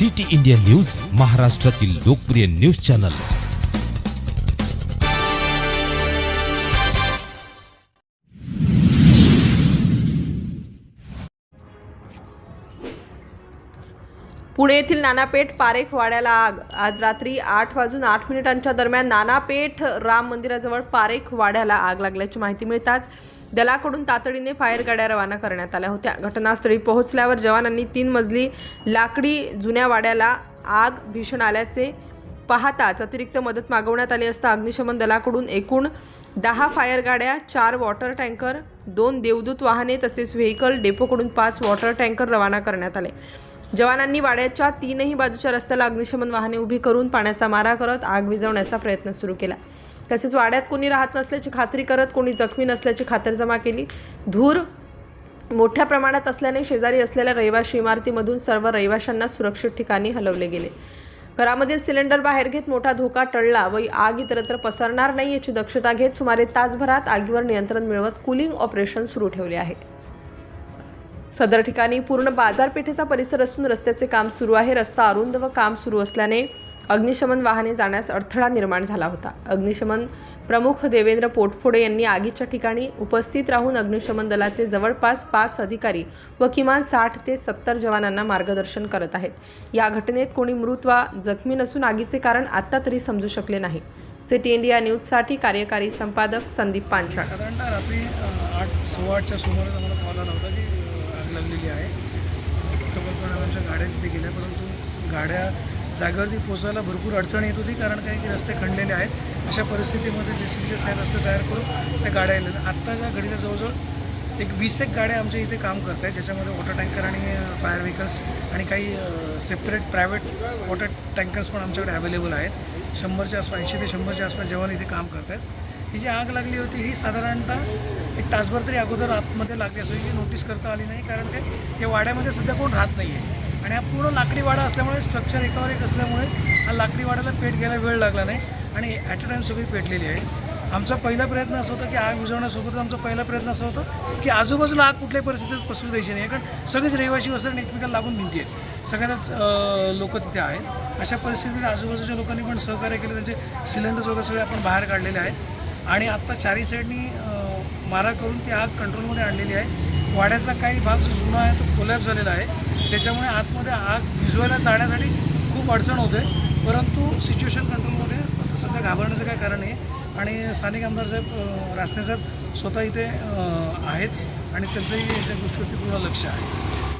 City India news महाराष्ट्रातील लोकप्रिय news channel. Pune येथील नानापेठ पारेख वाड्याला आग. आज रात्री आठ वाजून आठ मिनिटांच्या दरम्यान नानापेठ राम मंदिराजवळ पारेख वाड्याला आग लागल्याची माहिती मिळताच दलाकडून तातडीने फायर गाड्या रवाना करण्यात आल्या होत्या. घटनास्थळी पोहोचल्यावर जवानांनी तीन मजली लाकडी जुन्या वाड्याला आग भीषण आल्याचे पाहताच अतिरिक्त मदत मागवण्यात आली असता अग्निशमन दलाकडून एकूण दहा फायर गाड्या चार वॉटर टँकर दोन देवदूत वाहने तसेच व्हेकल डेपोकडून पाच वॉटर टँकर रवाना करण्यात आले. जवानांनी वाड्याच्या तीनही बाजूच्या रस्त्याला अग्निशमन वाहने उभी करून पाण्याचा मारा करत आग विझवण्याचा प्रयत्न सुरू केला. तसेच वाड्यात कोणी राहत नसल्याची खात्री करत कोणी जखमी नसल्याची खातरजमा केली. धूर मोठ्या प्रमाणात असल्याने शेजारी असलेल्या रहिवाशी इमारतीमधून सर्व रहिवाशांना सुरक्षित ठिकाणी हलवले गेले. घरामधील सिलेंडर बाहेर घेत मोठा धोका टळला व आग इतरत्र पसरणार नाही याची दक्षता घेत सुमारे तासभरात आगीवर नियंत्रण मिळवत कुलिंग ऑपरेशन सुरू ठेवले आहे. सदर ठिकाणी पूर्ण बाजारपेठेचा परिसर असून रस्त्याचे काम सुरू आहे. रस्ता अरुंद व काम सुरू असल्याने अग्निशमन वाहने जाण्यास अडथळा निर्माण झाला होता. अग्निशमन प्रमुख देवेंद्र पोटफोडे यांनी आगीच्या ठिकाणी उपस्थित राहून अग्निशमन दलाचे जवळपास पाच अधिकारी व किमान साठ ते सत्तर जवानांना मार्गदर्शन करत आहेत. या घटनेत कोणी मृत वा जखमी नसून आगीचे कारण आता तरी समजू शकले नाही. सिटी इंडिया न्यूजसाठी कार्यकारी संपादक संदीप पांचाळ. रात्री आठ सव्वा आठच्या सुमारास आम्हाला कॉल आला होता की आग लागलेली आहे. आमच्या गाड्या तिथे गेल्या परंतु गाड्या जागेवरती पोचायला भरपूर अडचण येत होती कारण काही की रस्ते खणलेले आहेत. अशा परिस्थितीमध्ये जे सी साहेब रस्ते तयार करून त्या गाड्या येतात आत्ताच्या घडीला जवळजवळ एक वीस एक गाड्या आमच्या इथे काम करत आहेत ज्याच्यामध्ये वॉटर टँकर आणि फायर व्हेकल्स आणि काही सेपरेट प्रायव्हेट वॉटर टँकर्स पण आमच्याकडे अवेलेबल आहेत. शंभरच्या आसपास ऐंशी ते शंभरच्या आसपास जवान इथे काम करत आहेत. ही जी आग लागली होती ही साधारणतः एक तासभर तरी अगोदर आतमध्ये लागली असं ही नोटीस करता आली नाही कारण ते या वाड्यामध्ये सध्या कोण राहत नाही आहे आणि हा पूर्ण लाकडी वाडा असल्यामुळे स्ट्रक्चर एकावर एक असल्यामुळे हा लाकडी वाड्याला पेट घ्यायला वेळ लागला नाही. आणि ॲट अ टाईम सगळी पेटलेली आहे. आमचा पहिला प्रयत्न असा होता की आग विझवण्यासोबत आमचा पहिला प्रयत्न असा होता की आजूबाजूला आग कुठल्याही परिस्थितीत पसरू द्यायची नाही. कारण सगळीच रहिवासी वस्त्र एकमेकाला लागून भिंती आहेत. सगळ्यांनाच लोक तिथे आहेत. अशा परिस्थितीत आजूबाजूच्या लोकांनी पण सहकार्य केलं. त्यांचे सिलेंडर्स वगैरे सगळे आपण बाहेर काढलेले आहेत. आणि आत्ता चारही साईडनी मारा करून ती आग कंट्रोलमध्ये आणलेली आहे. वाड्याचा काही भाग जो जुना आहे तो कोलॅप झालेला आहे. त्याच्यामुळे आतमध्ये आग विझवायला जाण्यासाठी खूप अडचण होते. परंतु सिच्युएशन कंट्रोलमध्ये सध्या घाबरण्याचं काय कारण आहे. आणि स्थानिक आमदार साहेब रासने साहेब स्वतः इथे आहेत. आणि त्यांचंही या गोष्टीवरती पूर्ण लक्ष आहे.